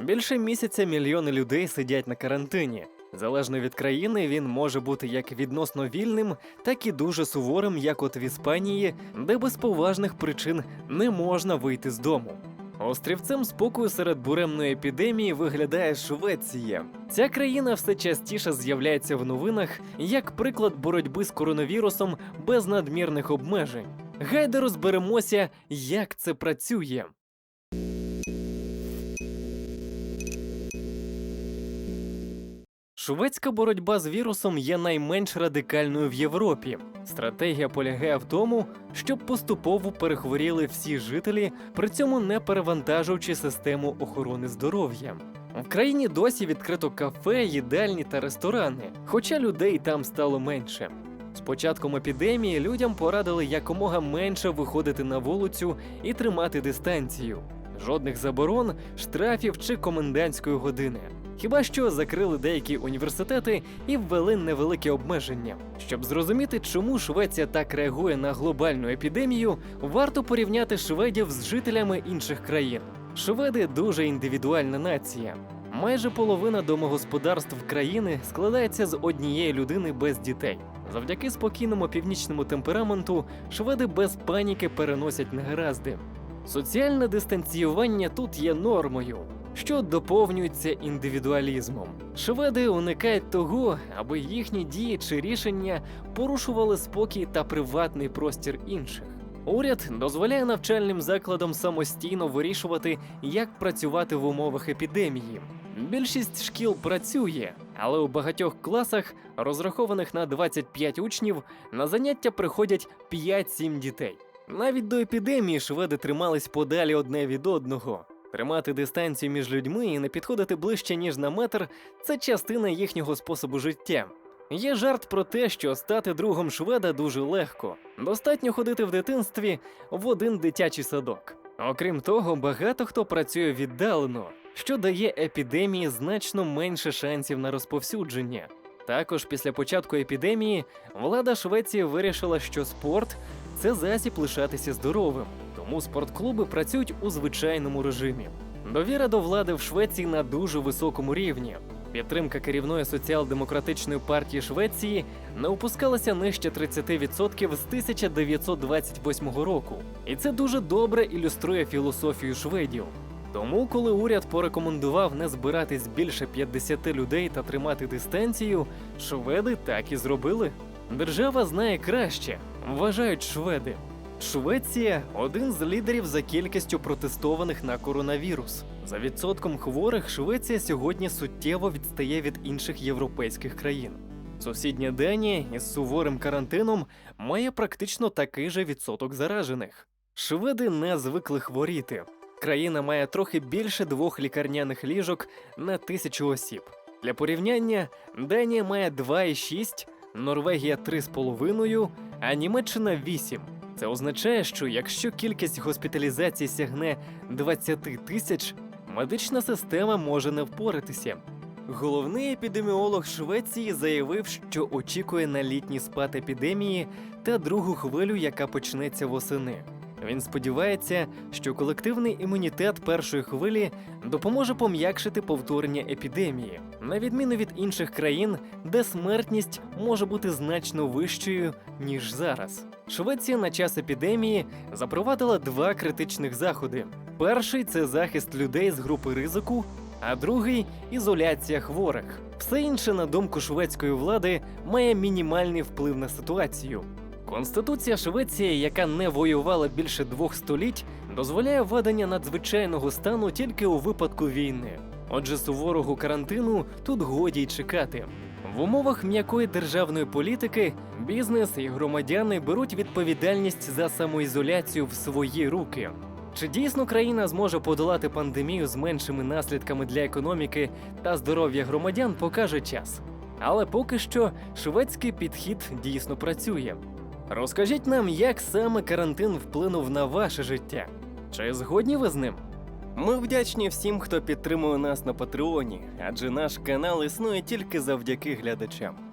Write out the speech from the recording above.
Більше місяця мільйони людей сидять на карантині. Залежно від країни, він може бути як відносно вільним, так і дуже суворим, як от в Іспанії, де без поважних причин не можна вийти з дому. Острівцем спокою серед буремної епідемії виглядає Швеція. Ця країна все частіше з'являється в новинах як приклад боротьби з коронавірусом без надмірних обмежень. Гайде розберемося, як це працює. Шведська боротьба з вірусом є найменш радикальною в Європі. Стратегія полягає в тому, щоб поступово перехворіли всі жителі, при цьому не перевантажуючи систему охорони здоров'я. В країні досі відкрито кафе, їдальні та ресторани, хоча людей там стало менше. З початком епідемії людям порадили якомога менше виходити на вулицю і тримати дистанцію. Жодних заборон, штрафів чи комендантської години. Хіба що закрили деякі університети і ввели невеликі обмеження. Щоб зрозуміти, чому Швеція так реагує на глобальну епідемію, варто порівняти шведів з жителями інших країн. Шведи дуже індивідуальна нація. Майже половина домогосподарств країни складається з однієї людини без дітей. Завдяки спокійному північному темпераменту шведи без паніки переносять негаразди. Соціальне дистанціювання тут є нормою, що доповнюється індивідуалізмом. Шведи уникають того, аби їхні дії чи рішення порушували спокій та приватний простір інших. Уряд дозволяє навчальним закладам самостійно вирішувати, як працювати в умовах епідемії. Більшість шкіл працює, але у багатьох класах, розрахованих на 25 учнів, на заняття приходять 5-7 дітей. Навіть до епідемії шведи тримались подалі одне від одного. Тримати дистанцію між людьми і не підходити ближче ніж на метр це частина їхнього способу життя. Є жарт про те, що стати другом шведа дуже легко. Достатньо ходити в дитинстві в один дитячий садок. Окрім того, багато хто працює віддалено, що дає епідемії значно менше шансів на розповсюдження. Також після початку епідемії влада Швеції вирішила, що спорт це засіб лишатися здоровим, тому спортклуби працюють у звичайному режимі. Довіра до влади в Швеції на дуже високому рівні. Підтримка керівної соціал-демократичної партії Швеції не опускалася нижче 30% з 1928 року, і це дуже добре ілюструє філософію шведів. Тому, коли уряд порекомендував не збиратись більше 50 людей та тримати дистанцію, шведи так і зробили. Держава знає краще, вважають шведи. Швеція один з лідерів за кількістю протестованих на коронавірус. За відсотком хворих Швеція сьогодні суттєво відстає від інших європейських країн. Сусідня Данія із суворим карантином має практично такий же відсоток заражених. Шведи не звикли хворіти. Країна має трохи більше двох лікарняних ліжок на тисячу осіб. Для порівняння Данія має 2,6, Норвегія 3,5, а Німеччина 8. Це означає, що якщо кількість госпіталізацій сягне 20 тисяч, медична система може не впоратися. Головний епідеміолог Швеції заявив, що очікує на літній спад епідемії та другу хвилю, яка почнеться восени. Він сподівається, що колективний імунітет першої хвилі допоможе пом'якшити повторення епідемії, на відміну від інших країн, де смертність може бути значно вищою ніж зараз. Швеція на час епідемії запровадила два критичних заходи: перший це захист людей з групи ризику, а другий ізоляція хворих. Все інше, на думку шведської влади, має мінімальний вплив на ситуацію. Конституція Швеції, яка не воювала більше двох століть, дозволяє введення надзвичайного стану тільки у випадку війни. Отже, суворого карантину тут годі й чекати. В умовах м'якої державної політики бізнес і громадяни беруть відповідальність за самоізоляцію в свої руки. Чи дійсно країна зможе подолати пандемію з меншими наслідками для економіки та здоров'я громадян, покаже час. Але поки що шведський підхід дійсно працює. Розкажіть нам, як саме карантин вплинув на ваше життя? Чи згодні ви з ним? Ми вдячні всім, хто підтримує нас на Патреоні, адже наш канал існує тільки завдяки глядачам.